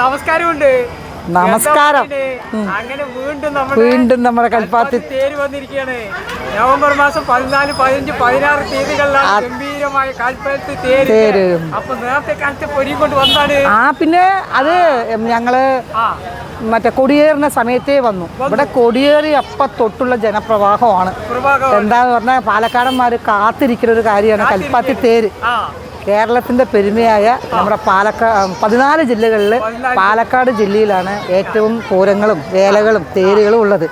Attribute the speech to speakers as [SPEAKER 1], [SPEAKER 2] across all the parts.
[SPEAKER 1] നമസ്കാരമുണ്ട്.
[SPEAKER 2] നമസ്കാരം.
[SPEAKER 1] അങ്ങനെ വീണ്ടും നമ്മുടെ
[SPEAKER 2] വീണ്ടും നമ്മുടെ കൽപ്പാത്തി
[SPEAKER 1] തേര് വന്നിരിക്കുകയാണ്. നവംബർ മാസം പതിനാല് പതിനഞ്ച് പതിനാറ് തീയതികളിലാണ് ഗംഭീരമായ കാൽപ്പഴത്ത് തേര്. അപ്പൊ നേരത്തെ കാലത്തെ പൊരി കൊണ്ട് വന്നാണ്.
[SPEAKER 2] ആ പിന്നെ അത്
[SPEAKER 1] ഞങ്ങൾ
[SPEAKER 2] മറ്റേ കൊടിയേറിന സമയത്തേ വന്നു. ഇവിടെ കൊടിയേറി അപ്പ തൊട്ടുള്ള ജനപ്രവാഹമാണ്. എന്താന്ന് പറഞ്ഞാൽ പാലക്കാടന്മാർ കാത്തിരിക്കുന്ന ഒരു കാര്യമാണ് കൽപ്പാത്തി തേര്.
[SPEAKER 1] ആ
[SPEAKER 2] കേരളത്തിന്റെ പെരുമയായ നമ്മുടെ പാലക്കാട് പതിനാല് ജില്ലകളിൽ പാലക്കാട് ജില്ലയിലാണ് ഏറ്റവും പൂരങ്ങളും വേലകളും തേരുകളും ഉള്ളത്.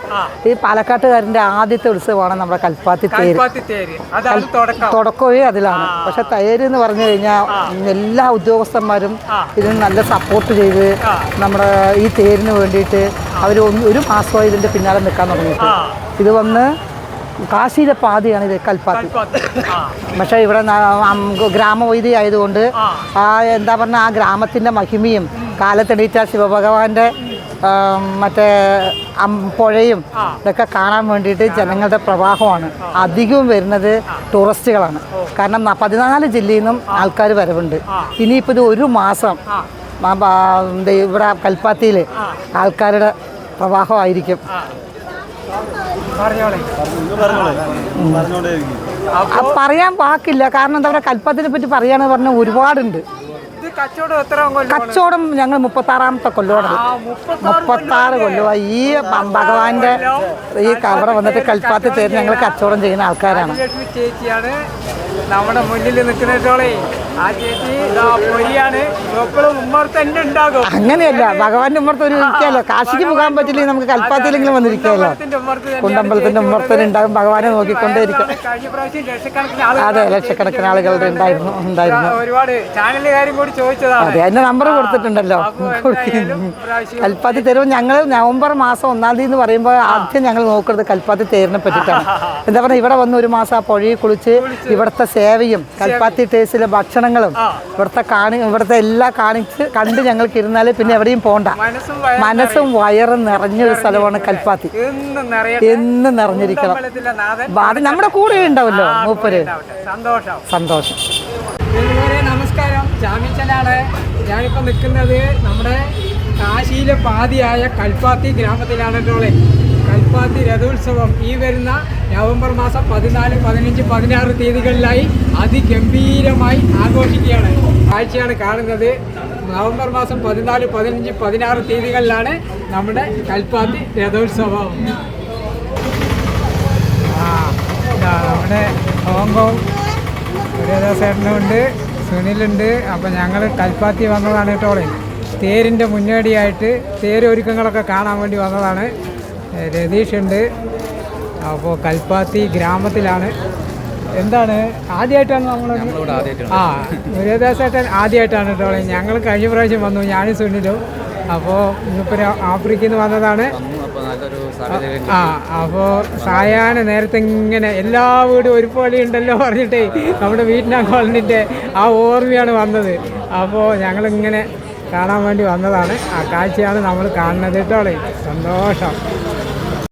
[SPEAKER 2] ഈ പാലക്കാട്ടുകാരന്റെ ആദ്യത്തെ ഉത്സവമാണ് നമ്മുടെ കൽപ്പാത്തി തേര്. തുടക്കമേ അതിലാണ്. പക്ഷെ തേര് എന്ന് പറഞ്ഞു കഴിഞ്ഞാൽ എല്ലാ ഉദ്യോഗസ്ഥന്മാരും ഇതിന് നല്ല സപ്പോർട്ട് ചെയ്ത് നമ്മുടെ ഈ തേരിന് വേണ്ടിയിട്ട് അവർ ഒരു മാസമായി ഇതിന്റെ പിന്നാലെ നിൽക്കാൻ തുടങ്ങിയിട്ട്. ഇത് വന്ന് കാശിയിലെ പാതയാണ് ഇത് കൽപ്പാത്തി. പക്ഷേ ഇവിടെ ഗ്രാമവൈദ്യ ആയതുകൊണ്ട്
[SPEAKER 1] ആ.
[SPEAKER 2] എന്താ പറഞ്ഞ ആ ഗ്രാമത്തിന്റെ മഹിമയും കാലത്തെണീറ്റ ശിവഭഗവാന്റെ മറ്റേ പുഴയും ഇതൊക്കെ കാണാൻ വേണ്ടിയിട്ട് ജനങ്ങളുടെ പ്രവാഹമാണ്. അധികവും വരുന്നത് ടൂറിസ്റ്റുകളാണ്. കാരണം പതിനാല് ജില്ലയിൽ നിന്നും ആൾക്കാർ വരവുണ്ട്. ഇനിയിപ്പോൾ ഇത് ഒരു മാസം ഇവിടെ കൽപ്പാത്തിയിൽ ആൾക്കാരുടെ പ്രവാഹമായിരിക്കും. പറയാൻ വാക്കില്ല. കാരണം എന്താ പറയുക കൽപ്പത്തിനെ പറ്റി പറയുകയാണെന്ന് പറഞ്ഞ ഒരുപാടുണ്ട്.
[SPEAKER 1] കച്ചവടം
[SPEAKER 2] ഞങ്ങൾ മുപ്പത്താറാമത്തെ കൊല്ലമാണ്
[SPEAKER 1] മുപ്പത്തി
[SPEAKER 2] മുപ്പത്താറ് കൊല്ലമായി ഈ ഭഗവാന്റെ ഈ കവറ വന്നിട്ട് കൽപ്പാത്തി തേര് ഞങ്ങൾ കച്ചവടം ചെയ്യുന്ന ആൾക്കാരാണ്.
[SPEAKER 1] നമ്മുടെ മുന്നിൽ നിൽക്കുന്നതോളെ ആ ചേച്ചി ഇതാ പൊരിയാണ് എപ്പോഴും ഉമ്മർത്ത് തന്നെ ഉണ്ടാകും.
[SPEAKER 2] അങ്ങനെയല്ല ഭഗവാന്റെ ഉമ്മർത്ത് ഒരു ഇരിക്കാമല്ലോ കാശിക്ക് പോകാൻ പറ്റില്ലെങ്കിൽ നമുക്ക് കൽപ്പാത്തിയിലെങ്കിലും വന്നിരിക്കാമല്ലോ
[SPEAKER 1] കുണ്ടമ്പലത്തിന്റെ
[SPEAKER 2] ഉമ്മർത്തന് ഉണ്ടാകും ഭഗവാനെ നോക്കിക്കൊണ്ടേ ഇരിക്കും.
[SPEAKER 1] കഴിഞ്ഞ പ്രാവശ്യം ലക്ഷക്കണക്കിന് ആളുകൾ
[SPEAKER 2] അതെ ലക്ഷക്കണക്കിന് ആളുകളുടെ ഉണ്ടായിരുന്നു ഉണ്ടായിരുന്നു.
[SPEAKER 1] ഒരുപാട് ചാനലുകാരും കൂടി ചോദിച്ചതാണ്.
[SPEAKER 2] അതെ അതിന്റെ നമ്പർ കൊടുത്തിട്ടുണ്ടല്ലോ. കൽപ്പാത്തി തേര് ഞങ്ങൾ നവംബർ മാസം ഒന്നാം തീയതി എന്ന് പറയുമ്പോൾ ആദ്യം ഞങ്ങൾ നോക്കുന്നത് കൽപ്പാത്തി തേരിനെ പറ്റിയിട്ടാണ്. എന്താ പറയുക ഇവിടെ വന്ന് ഒരു മാസം ആ പുഴയിൽ കുളിച്ച്. ഇവിടുത്തെ സേവയും കൽപ്പാത്തി ടേസ്റ്റിലെ ഭക്ഷണങ്ങളും ഇവിടുത്തെ കാണി ഇവിടുത്തെ എല്ലാം കാണിച്ച് കണ്ട് ഞങ്ങൾക്ക് ഇരുന്നാൽ പിന്നെ എവിടെയും പോണ്ട.
[SPEAKER 1] മനസ്സും വയറും
[SPEAKER 2] നിറഞ്ഞൊരു സ്ഥലമാണ് കൽപ്പാത്തി.
[SPEAKER 1] എന്നും
[SPEAKER 2] നിറഞ്ഞിരിക്കണം. ബാധ അത് നമ്മുടെ കൂടെ ഉണ്ടാവല്ലോ മൂപ്പര്.
[SPEAKER 1] സന്തോഷം. നമസ്കാരം. ജാമിച്ചനാണ് ഞാനിപ്പോൾ നിൽക്കുന്നത് നമ്മുടെ കാശിയിലെ പാതിയായ കൽപ്പാത്തി ഗ്രാമത്തിലാണ് കേട്ടോളെ കൽപ്പാത്തി രഥോത്സവം ഈ വരുന്ന നവംബർ മാസം പതിനാല് പതിനഞ്ച് പതിനാറ് തീയതികളിലായി അതിഗംഭീരമായി ആഘോഷിക്കുകയാണ്. കാഴ്ചയാണ് കാണുന്നത്. നവംബർ മാസം പതിനാല് പതിനഞ്ച് പതിനാറ് തീയതികളിലാണ് നമ്മുടെ കൽപ്പാത്തി രഥോത്സവം. നമ്മുടെ ഹോങ്കോങ് സേട്ടനുണ്ട് സുനിലുണ്ട്. അപ്പം ഞങ്ങൾ കൽപ്പാത്തി വന്നതാണ് കേട്ടോളെ തേരിന്റെ മുന്നോടിയായിട്ട് തേരൊരുക്കങ്ങളൊക്കെ കാണാൻ വേണ്ടി വന്നതാണ്. ഏ, രതീഷ് ഉണ്ട് അപ്പോൾ കൽപ്പാത്തി ഗ്രാമത്തിലാണ്. എന്താണ്? ആദ്യമായിട്ടാണ് നമ്മൾ ആ സൂര്യദാസേട്ടൻ ആദ്യമായിട്ടാണ് കേട്ടോ ഞങ്ങൾ കഴിഞ്ഞ പ്രാവശ്യം വന്നു. ഞാനും സുനിലും. അപ്പോൾ ഇന്നിപ്പോൾ ആഫ്രിക്കയിൽ നിന്ന് വന്നതാണ്. ആ അപ്പോൾ സായാഹ്ന നേരത്തെ ഇങ്ങനെ എല്ലാ വീടും ഒരുപോലെ ഉണ്ടല്ലോ പറഞ്ഞിട്ടേ നമ്മുടെ വീട്ടിനാ കോളനിന്റെ ആ ഓർമ്മയാണ് വന്നത്. അപ്പോൾ ഞങ്ങളിങ്ങനെ കാണാൻ വേണ്ടി വന്നതാണ്. ആ കാഴ്ചയാണ് നമ്മൾ കാണുന്നത് കേട്ടോളെ സന്തോഷം.